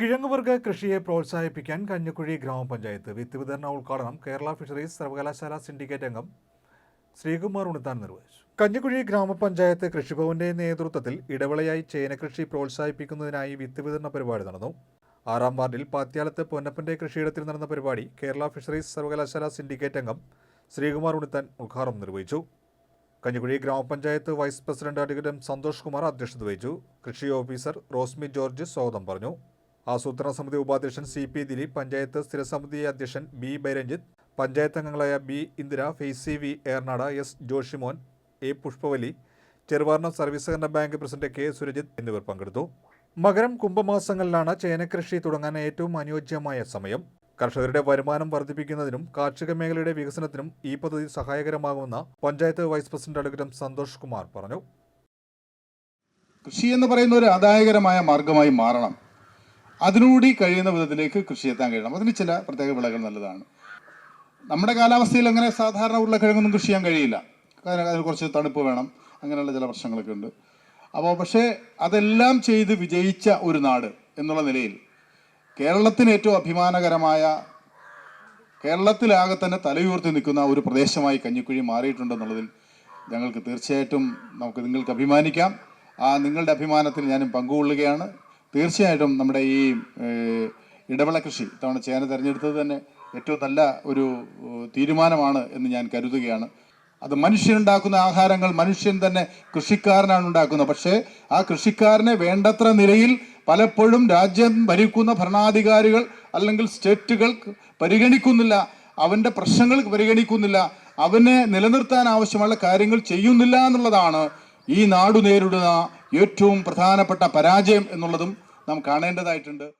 കിഴങ്ങുവർഗ കൃഷിയെ പ്രോത്സാഹിപ്പിക്കാൻ കഞ്ഞിക്കുഴി ഗ്രാമപഞ്ചായത്ത് വിത്ത് വിതരണ ഉദ്ഘാടനം കേരള ഫിഷറീസ് സർവകലാശാല സിൻഡിക്കേറ്റ് അംഗം ശ്രീകുമാർ ഉണിത്താൻ നിർവഹിച്ചു. കഞ്ഞിക്കുഴി ഗ്രാമപഞ്ചായത്ത് കൃഷിഭവന്റെ നേതൃത്വത്തിൽ ഇടവിളയായി ചേനകൃഷി പ്രോത്സാഹിപ്പിക്കുന്നതിനായി വിത്ത് വിതരണ പരിപാടി നടന്നു. ആറാം വാർഡിൽ പാത്യാലത്ത് പൊന്നപ്പന്റെ കൃഷിയിടത്തിൽ നടന്ന പരിപാടി കേരള ഫിഷറീസ് സർവകലാശാല സിൻഡിക്കേറ്റ് അംഗം ശ്രീകുമാർ ഉണിത്താൻ ഉദ്ഘാടനം നിർവഹിച്ചു. കഞ്ഞിക്കുഴി ഗ്രാമപഞ്ചായത്ത് vice president advocate Santhosh Kumar അധ്യക്ഷത വഹിച്ചു. കൃഷി ഓഫീസർ റോസ്മി ജോർജ് സ്വാഗതം പറഞ്ഞു. ആസൂത്രണ സമിതി ഉപാധ്യക്ഷൻ സി പി ദിലീപ് പഞ്ചായത്ത് സ്ഥിരസമിതി അധ്യക്ഷൻ ബി ബൈരഞ്ജിത്ത് പഞ്ചായത്ത് അംഗങ്ങളായ B Indira Faisy V Eranad S Joshimon A Pushpavalli Cheruvaranam service സഹകരണ ബാങ്ക് പ്രസിഡന്റ് കെ സുരജിത് എന്നിവർ പങ്കെടുത്തു. മകരം കുംഭമാസങ്ങളിലാണ് ചേനകൃഷി തുടങ്ങാൻ ഏറ്റവും അനുയോജ്യമായ സമയം. കർഷകരുടെ വരുമാനം വർദ്ധിപ്പിക്കുന്നതിനും കാർഷിക മേഖലയുടെ വികസനത്തിനും ഈ പദ്ധതി സഹായകരമാകുമെന്ന് panchayat vice president advocate Santhosh Kumar പറഞ്ഞു. കൃഷി എന്ന് പറയുന്ന ഒരു ആദായകരമായ മാർഗമായി മാറണം. അതിനുകൂടി കഴിയുന്ന വിധത്തിലേക്ക് കൃഷി എത്താൻ കഴിയണം. അതിന് ചില പ്രത്യേക വിളകൾ നല്ലതാണ്. നമ്മുടെ കാലാവസ്ഥയിൽ അങ്ങനെ സാധാരണ ഉരുളക്കിഴങ്ങൊന്നും കൃഷി ചെയ്യാൻ കഴിയില്ല. കാരണം അതിന് കുറച്ച് തണുപ്പ് വേണം. അങ്ങനെയുള്ള ചില പ്രശ്നങ്ങളൊക്കെ ഉണ്ട്. അപ്പോൾ പക്ഷേ അതെല്ലാം ചെയ്ത് വിജയിച്ച ഒരു നാട് എന്നുള്ള നിലയിൽ കേരളത്തിന് ഏറ്റവും അഭിമാനകരമായ കേരളത്തിലാകെ തന്നെ തലയുയർത്തി നിൽക്കുന്ന ഒരു പ്രദേശമായി കഞ്ഞിക്കുഴി മാറിയിട്ടുണ്ടെന്നുള്ളതിൽ ഞങ്ങൾക്ക് തീർച്ചയായിട്ടും നമുക്ക് നിങ്ങൾക്ക് അഭിമാനിക്കാം. ആ നിങ്ങളുടെ അഭിമാനത്തിൽ ഞാനും പങ്കുകൊള്ളുകയാണ്. തീർച്ചയായിട്ടും നമ്മുടെ ഈ ഇടവള കൃഷി ഇത്തവണ ചേന തിരഞ്ഞെടുത്തത് തന്നെ ഏറ്റവും നല്ല ഒരു തീരുമാനമാണ് എന്ന് ഞാൻ കരുതുകയാണ്. അത് മനുഷ്യനുണ്ടാക്കുന്ന ആഹാരങ്ങൾ മനുഷ്യൻ തന്നെ കൃഷിക്കാരനാണ് ഉണ്ടാക്കുന്നത്. പക്ഷേ ആ കൃഷിക്കാരനെ വേണ്ടത്ര നിലയിൽ പലപ്പോഴും രാജ്യം ഭരിക്കുന്ന ഭരണാധികാരികൾ അല്ലെങ്കിൽ സ്റ്റേറ്റുകൾ പരിഗണിക്കുന്നില്ല. അവന്റെ പ്രശ്നങ്ങൾ പരിഗണിക്കുന്നില്ല. അവനെ നിലനിർത്താൻ ആവശ്യമുള്ള കാര്യങ്ങൾ ചെയ്യുന്നില്ല എന്നുള്ളതാണ് ഈ നാടു നേരിടുന്ന ഏറ്റവും പ്രധാനപ്പെട്ട പരാജയം എന്നുള്ളതും നാം കാണേണ്ടതായിട്ടുണ്ട്.